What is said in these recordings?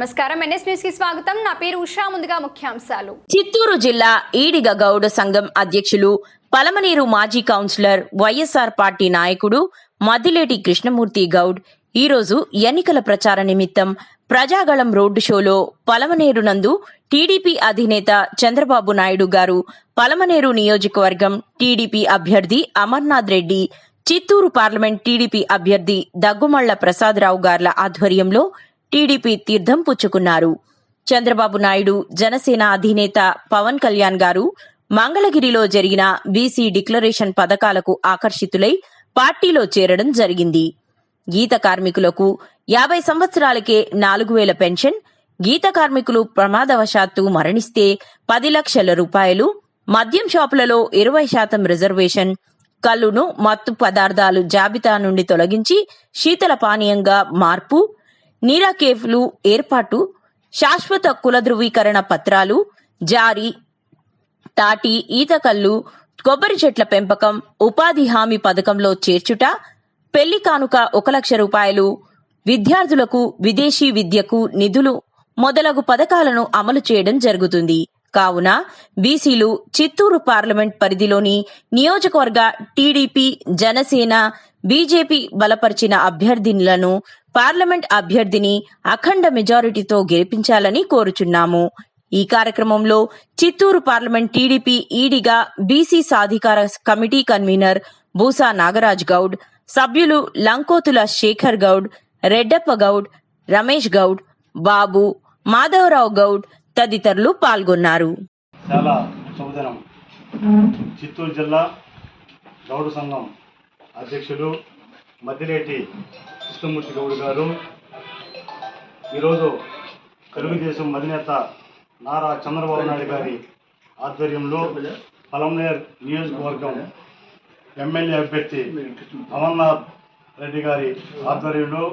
నమస్కారం. ఎన్ఎస్ న్యూస్కి స్వాగతం. నా పేరు ఉషా. ముందుగా ముఖ్యాంశాలు. చిత్తూరు జిల్లా ఈడిగ గౌడ సంఘం అధ్యక్షులు పలమనేరు మాజీ కౌన్సిలర్ వైఎస్ఆర్ పార్టీ నాయకుడు మద్దిలేటి కృష్ణమూర్తి గౌడ్ ఈరోజు ఎన్నికల ప్రచార నిమిత్తం ప్రజాగళం రోడ్డు షోలో పలమనేరు నందు టీడీపీ అధినేత చంద్రబాబు నాయుడు గారు పలమనేరు నియోజకవర్గం టీడీపీ అభ్యర్థి అమర్నాథ్ రెడ్డి చిత్తూరు పార్లమెంట్ టీడీపీ అభ్యర్థి దగ్గుమళ్ళ ప్రసాదరావు గార్ల ఆధ్వర్యంలో టీడీపీ తీర్థం పుచ్చుకున్నారు. చంద్రబాబు నాయుడు జనసేన అధినేత పవన్ కళ్యాణ్ గారు మంగళగిరిలో జరిగిన బీసీ డిక్లరేషన్ పథకాలకు ఆకర్షితులై పార్టీలో చేరడం జరిగింది. గీత కార్మికులకు యాభై సంవత్సరాలకే నాలుగు వేల పెన్షన్ గీత కార్మికులు ప్రమాదవశాత్తు మరణిస్తే పది లక్షల రూపాయలు మద్యం షాపులలో ఇరవై శాతం రిజర్వేషన్ కల్లును మత్తు పదార్థాలు జాబితా నుండి తొలగించి శీతల పానీయంగా మార్పు నీరా కేఫ్లు ఏర్పాటు శాశ్వత కుల ధృవీకరణ పత్రాలు జారీ తాటి ఈతకల్లు కొబ్బరి చెట్ల పెంపకం ఉపాధి హామీ పథకంలో చేర్చుట పెళ్ళి కానుక ఒక లక్ష రూపాయలు విద్యార్థులకు విదేశీ విద్యకు నిధులు మొదలగు పథకాలను అమలు చేయడం జరుగుతుంది. కావున బీసీలు చిత్తూరు పార్లమెంట్ పరిధిలోని నియోజకవర్గ టీడీపీ జనసేన బీజేపీ బలపరిచిన అభ్యర్థినులను పార్లమెంట్ అభ్యర్థిని అఖండ మెజారిటీతో గెలిపించాలని కోరుచున్నాము. ఈ కార్యక్రమంలో Chittoor parliament TDP Ediga BC సాధికార కమిటీ కన్వీనర్ బూసా నాగరాజ్ గౌడ్ సభ్యులు లంకోతుల శేఖర్ గౌడ్ రెడ్డప్ప గౌడ్ రమేష్ గౌడ్ బాబు మాధవరావు గౌడ్ తదితరులు పాల్గొన్నారు. చాలా శుభదినం. చిత్తూరు జిల్లా గౌడ సంఘం అధ్యక్షులు మద్దిలేటి కృష్ణమూర్తి గౌడ్ గారు ఈరోజు తెలుగుదేశం అధినేత నారా చంద్రబాబు నాయుడు గారి ఆధ్వర్యంలో పలంనేర్ నియోజకవర్గం ఎమ్మెల్యే అభ్యర్థి అమర్నాథ్ రెడ్డి గారి ఆధ్వర్యంలో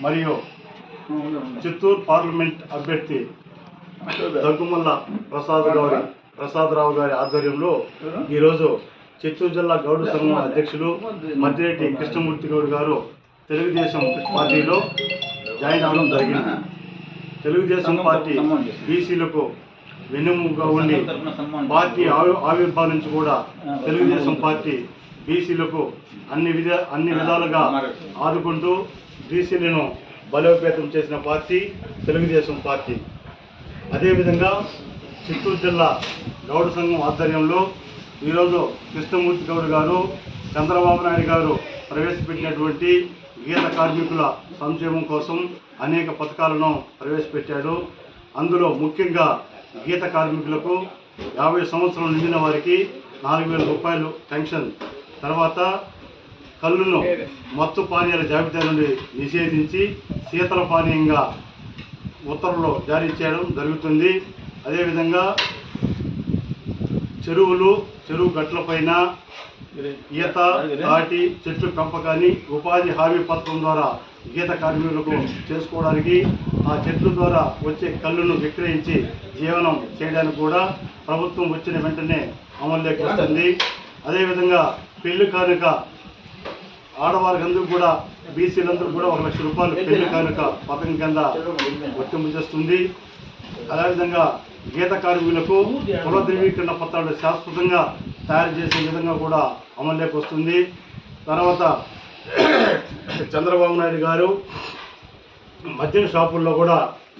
మరియు చిత్తూరు పార్లమెంట్ అభ్యర్థి దగ్గుమల్ల ప్రసాద్ గారి ప్రసాదరావు గారి ఆధ్వర్యంలో ఈరోజు చిత్తూరు జిల్లా గౌడ సంఘం అధ్యక్షులు మద్దిరెడ్డి కృష్ణమూర్తి గౌడ్ గారు తెలుగుదేశం పార్టీలో జాయిన్ అవడం జరిగింది. తెలుగుదేశం పార్టీ బీసీలకు వెన్నుముగా ఉండి పార్టీ ఆవి ఆవిర్భావం నుంచి కూడా తెలుగుదేశం పార్టీ బీసీలకు అన్ని విధ అన్ని విధాలుగా ఆదుకుంటూ బీసీలను బలోపేతం చేసిన పార్టీ తెలుగుదేశం పార్టీ. అదేవిధంగా చిత్తూరు జిల్లా గౌడ సంఘం ఆధ్వర్యంలో ఈరోజు కృష్ణమూర్తి గౌడ్ గారు చంద్రబాబు నాయుడు గారు ప్రవేశపెట్టినటువంటి గీత కార్మికుల సంక్షేమం కోసం అనేక పథకాలను ప్రవేశపెట్టాడు అందులో ముఖ్యంగా గీత కార్మికులకు యాభై సంవత్సరాలు నిండిన వారికి నాలుగు వేల రూపాయలు పెన్షన్ తర్వాత కళ్ళును మత్తు పానీయాల జాబితా నుండి నిషేధించి శీతల పానీయంగా ఉత్తర్వులు జారీ చేయడం జరుగుతుంది. అదేవిధంగా చెరువులు చెరువు గట్లపైన ఈత తాటి చెట్లు పెంపకాన్ని ఉపాధి హామీ పథకం ద్వారా గీత కార్మికులకు చేసుకోవడానికి ఆ చెట్ల ద్వారా వచ్చే కళ్ళును విక్రయించి జీవనం చేయడానికి కూడా ప్రభుత్వం వచ్చిన వెంటనే అమల్లోకి వస్తుంది. అదేవిధంగా పెళ్ళి కానుక ఆడవారికి కూడా బీసీలందరూ కూడా ఒక లక్ష రూపాయలు పెళ్ళి కానుక పథకం కింద వర్తింపు చేస్తుంది అదేవిధంగా గీత కార్మికులకు కుల ధృవీకరణ పత్రాలు శాశ్వతంగా తయారు చేసే విధంగా కూడా అమల్లోకి వస్తుంది. తర్వాత చంద్రబాబు నాయుడు గారు మద్యం షాపుల్లో కూడా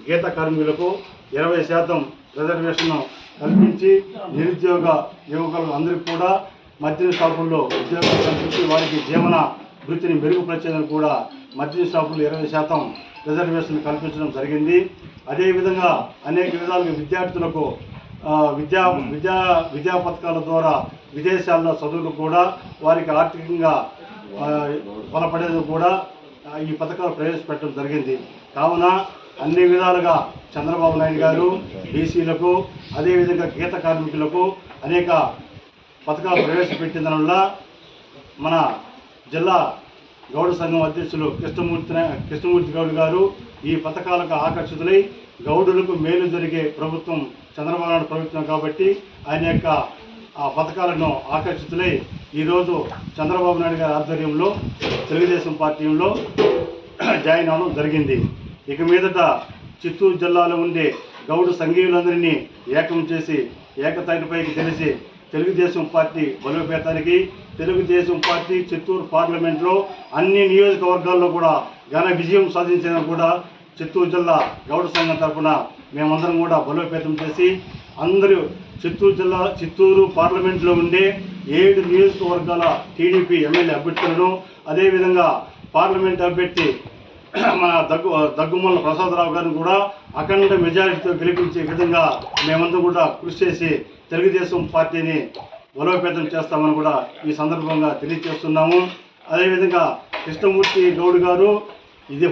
గీత కార్మికులకు ఇరవై శాతం రిజర్వేషన్ కల్పించి నిరుద్యోగ యువకులు అందరికీ కూడా మద్యం షాపుల్లో ఉద్యోగాలు కల్పించి వారికి జీవన వృత్తిని మెరుగుపరిచేదని కూడా మద్యం షాపులు ఇరవై శాతం రిజర్వేషన్ కల్పించడం జరిగింది. అదేవిధంగా అనేక విధాలుగా విద్యార్థులకు విద్యా విద్యా విద్యా పథకాల ద్వారా విదేశాల్లో చదువులు కూడా వారికి ఆర్థికంగా బలపడేది కూడా ఈ పథకాలు ప్రవేశపెట్టడం జరిగింది. కావున అన్ని విధాలుగా చంద్రబాబు నాయుడు గారు బీసీలకు అదేవిధంగా గీత కార్మికులకు అనేక పథకాలు ప్రవేశపెట్టిన వల్ల మన జిల్లా గౌడ సంఘం అధ్యక్షులు కృష్ణమూర్తి కృష్ణమూర్తి గౌడ్ గారు ఈ పథకాలకు ఆకర్షితులై గౌడులకు మేలు జరిగే ప్రభుత్వం చంద్రబాబు నాయుడు ప్రభుత్వం కాబట్టి ఆయన యొక్క ఆ పథకాలను ఆకర్షితులై ఈరోజు చంద్రబాబు నాయుడు గారి ఆధ్వర్యంలో తెలుగుదేశం పార్టీలో జాయిన్ అవడం జరిగింది. ఇక మీదట చిత్తూరు జిల్లాలో ఉండే గౌడు సంఘీయులందరినీ ఏకం చేసి ఏకతాటిపైకి తెలిసి తెలుగుదేశం పార్టీ బలోపేతానికి తెలుగుదేశం పార్టీ చిత్తూరు పార్లమెంట్లో అన్ని నియోజకవర్గాల్లో కూడా ఘన విజయం సాధించిన కూడా చిత్తూరు జిల్లా గౌడ సంఘం తరఫున మేమందరం కూడా బలోపేతం చేసి అందరూ చిత్తూరు జిల్లా చిత్తూరు పార్లమెంట్లో ఉండే ఏడు నియోజకవర్గాల టీడీపీ ఎమ్మెల్యే అభ్యర్థులను అదేవిధంగా పార్లమెంట్ అభ్యర్థి మన దగ్గు దగ్గుమల్ల ప్రసాదరావు గారిని కూడా అఖండ మెజారిటీతో గెలిపించే విధంగా మేమంతా కూడా కృషి చేసి తెలుగుదేశం పార్టీని బలోపేతం చేస్తామని కూడా ఈ సందర్భంగా తెలియజేస్తున్నాము. అదేవిధంగా కృష్ణమూర్తి గౌడ్ గారు ఇది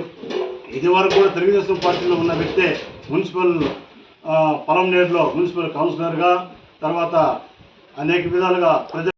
ఇది వరకు కూడా తెలుగుదేశం పార్టీలో ఉన్న వ్యక్తే మున్సిపల్ పొలం నేడులో మున్సిపల్ కౌన్సిలర్గా తర్వాత అనేక విధాలుగా ప్రజా